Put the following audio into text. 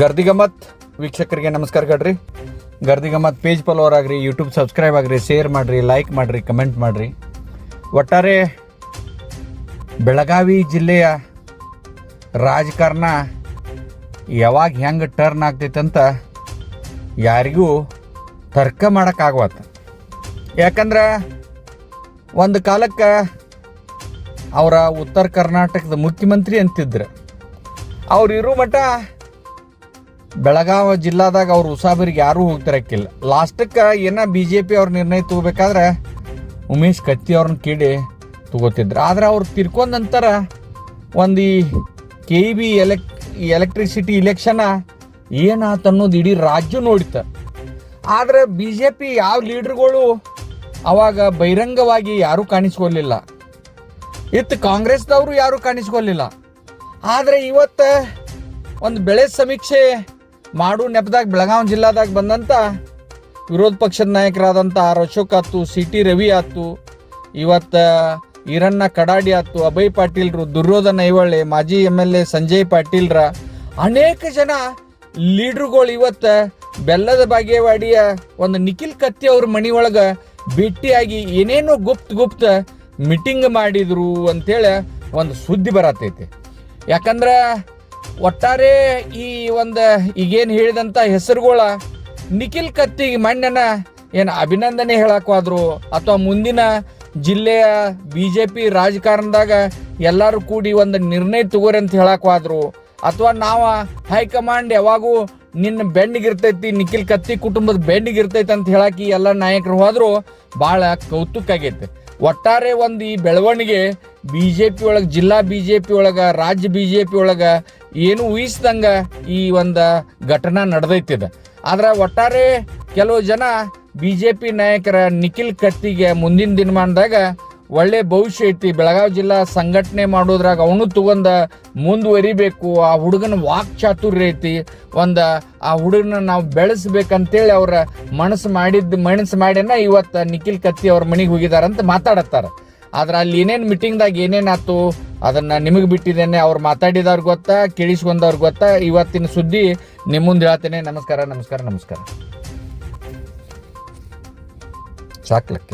ಗರ್ದಿಗಮತ್ ವೀಕ್ಷಕರಿಗೆ ನಮಸ್ಕಾರ ಗಡ್ರಿ ಗರ್ದಿಗಮತ್ ಪೇಜ್ ಫಾಲೋವರ್ ಆಗ್ರಿ ಯೂಟ್ಯೂಬ್ ಸಬ್ಸ್ಕ್ರೈಬ್ ಆಗ್ರಿ ಶೇರ್ ಮಾಡಿರಿ ಲೈಕ್ ಮಾಡಿರಿ ಕಮೆಂಟ್ ಮಾಡಿರಿ. ಒಟ್ಟಾರೆ ಬೆಳಗಾವಿ ಜಿಲ್ಲೆಯ ರಾಜಕಾರಣ ಯಾವಾಗ ಹೆಂಗೆ ಟರ್ನ್ ಆಗ್ತೈತಂತ ಯಾರಿಗೂ ತರ್ಕ ಮಾಡೋಕ್ಕಾಗವತ್ತ ಯಾಕಂದ್ರೆ ಒಂದು ಕಾಲಕ್ಕೆ ಅವರ ಉತ್ತರ ಕರ್ನಾಟಕದ ಮುಖ್ಯಮಂತ್ರಿ ಅಂತಿದ್ರು. ಅವ್ರು ಇರೋ ಮಟ್ಟ ಬೆಳಗಾವಿ ಜಿಲ್ಲಾದಾಗ ಅವ್ರು ಉಸಾಬರಿಗೆ ಯಾರೂ ಹೋಗ್ತಿರಕ್ಕಿಲ್ಲ. ಲಾಸ್ಟಕ್ಕೆ ಏನ ಬಿ ಜೆ ಪಿ ಅವ್ರ ನಿರ್ಣಯ ತಗೋಬೇಕಾದ್ರೆ ಉಮೇಶ್ ಕತ್ತಿ ಅವ್ರನ್ನ ಕೇಳಿ ತಗೋತಿದ್ರು. ಆದ್ರೆ ಅವ್ರು ತಿರ್ಕೊಂಡ ನಂತರ ಒಂದು ಈ ಕೆ ಬಿ ಎಲೆಕ್ ಎಲೆಕ್ಟ್ರಿಸಿಟಿ ಇಲೆಕ್ಷನ ಏನಾತ ಅನ್ನೋದು ಇಡೀ ರಾಜ್ಯ ನೋಡಿತ ಆದರೆ ಬಿ ಜೆ ಪಿ ಯಾವ ಲೀಡರ್ಗಳು ಅವಾಗ ಬಹಿರಂಗವಾಗಿ ಯಾರೂ ಕಾಣಿಸ್ಕೊಳ್ಲಿಲ್ಲ ಇತ್ತು ಕಾಂಗ್ರೆಸ್ದವರು ಯಾರೂ ಕಾಣಿಸ್ಕೊಳ್ಲಿಲ್ಲ ಆದರೆ ಇವತ್ತು ಒಂದು ಬೆಳೆ ಸಮೀಕ್ಷೆ ಮಾಡು ನೆಪದಾಗ ಬೆಳಗಾವಿ ಜಿಲ್ಲಾದಾಗ ಬಂದಂಥ ವಿರೋಧ ಪಕ್ಷದ ನಾಯಕರಾದಂಥ ಆರ್ ಅಶೋಕ್ ಆತು ಸಿ ಟಿ ರವಿ ಆತು ಇವತ್ತು ಈರಣ್ಣ ಕಡಾಡಿ ಆತು ಅಭಯ್ ಪಾಟೀಲ್ರು, ದುರ್ಯೋಧನ ಐವಳ್ಳಿ ಮಾಜಿ ಎಂ ಎಲ್ ಎ ಸಂಜಯ್ ಪಾಟೀಲ್ರ ಅನೇಕ ಜನ ಲೀಡ್ರುಗಳು ಇವತ್ತು ಬೆಲ್ಲದ ಬಾಗೇವಾಡಿಯ ಒಂದು ನಿಖಿಲ್ ಕತ್ತಿ ಅವ್ರ ಮನಿ ಒಳಗೆ ಭೇಟಿಯಾಗಿ ಏನೇನೋ ಗುಪ್ತ ಗುಪ್ತ ಮೀಟಿಂಗ್ ಮಾಡಿದ್ರು ಅಂತೇಳಿ ಒಂದು ಸುದ್ದಿ ಬರತೈತಿ. ಯಾಕಂದ್ರೆ ಒಟ್ಟಾರೆ ಈ ಒಂದು ಈಗೇನು ಹೇಳಿದಂಥ ಹೆಸರುಗಳ ನಿಖಿಲ್ ಕತ್ತಿ ಮಣ್ಣನ ಏನು ಅಭಿನಂದನೆ ಹೇಳಕ್ವಾದ್ರು ಅಥವಾ ಮುಂದಿನ ಜಿಲ್ಲೆಯ ಬಿ ಜೆ ಪಿ ರಾಜಕಾರಣದಾಗ ಎಲ್ಲರೂ ಕೂಡಿ ಒಂದು ನಿರ್ಣಯ ತಗೋರಿ ಅಂತ ಹೇಳಕ್ವಾದ್ರು ಅಥವಾ ನಾವು ಹೈಕಮಾಂಡ್ ಯಾವಾಗೂ ನಿನ್ನ ಬೆನ್ನಿಗಿರ್ತೈತಿ ನಿಖಿಲ್ ಕತ್ತಿ ಕುಟುಂಬದ ಬೆನ್ನಿಗಿರ್ತೈತಿ ಅಂತ ಹೇಳಕ್ಕೆ ಎಲ್ಲ ನಾಯಕರು ಹೋದ್ರು ಭಾಳ ಕೌತುಕ ಆಗೈತೆ. ಒಟ್ಟಾರೆ ಒಂದು ಈ ಬೆಳವಣಿಗೆ ಬಿ ಜೆ ಪಿ ಒಳಗೆ, ಜಿಲ್ಲಾ ಬಿ ಜೆ ಪಿ ಒಳಗೆ, ರಾಜ್ಯ ಬಿ ಜೆ ಪಿ ಒಳಗೆ ಏನು ಊಹಿಸ್ದಂಗ ಈ ಒಂದು ಘಟನಾ ನಡೆದೈತಿದೆ ಆದ್ರೆ ಒಟ್ಟಾರೆ ಕೆಲವು ಜನ ಬಿ ಜೆ ಪಿ ನಾಯಕರ ನಿಖಿಲ್ ಕತ್ತಿಗೆ ಮುಂದಿನ ದಿನಮಾನದಾಗ ಒಳ್ಳೆ ಭವಿಷ್ಯ ಐತಿ. ಬೆಳಗಾವಿ ಜಿಲ್ಲಾ ಸಂಘಟನೆ ಮಾಡೋದ್ರಾಗ ಅವನು ತಗೊಂಡ ಮುಂದುವರಿಬೇಕು. ಆ ಹುಡುಗನ ವಾಕ್ ಚಾತುರ್ಯ ಐತಿ. ಒಂದು ಆ ಹುಡುಗನ ನಾವು ಬೆಳೆಸ್ಬೇಕಂತೇಳಿ ಅವರ ಮನಸ್ಸು ಮಾಡಿದ್ದು, ಮನಸ್ಸು ಮಾಡ್ಯನ. ಇವತ್ತು ನಿಖಿಲ್ ಕತ್ತಿ ಅವ್ರ ಮನೆಗೆ ಹೋಗಿದಾರಂತ ಮಾತಾಡತ್ತಾರ. ಆದ್ರೆ ಅಲ್ಲಿ ಏನೇನು ಮೀಟಿಂಗ್ದಾಗ ಏನೇನಾಯ್ತು ಅದನ್ನ ನಿಮಗೆ ಬಿಟ್ಟಿದ್ದೇನೆ, ಅವ್ರು ಮಾತಾಡಿದವ್ರು ಗೊತ್ತಾ, ಕೇಳಿಸ್ಕೊಂಡವ್ರ ಗೊತ್ತಾ. ಇವತ್ತಿನ ಸುದ್ದಿ ನಿಮ್ಮ ಮುಂದೆ ಹೇಳ್ತೇನೆ. ನಮಸ್ಕಾರ ನಮಸ್ಕಾರ ನಮಸ್ಕಾರ. ಸಾಕ್ಲಕ್ಕಿ.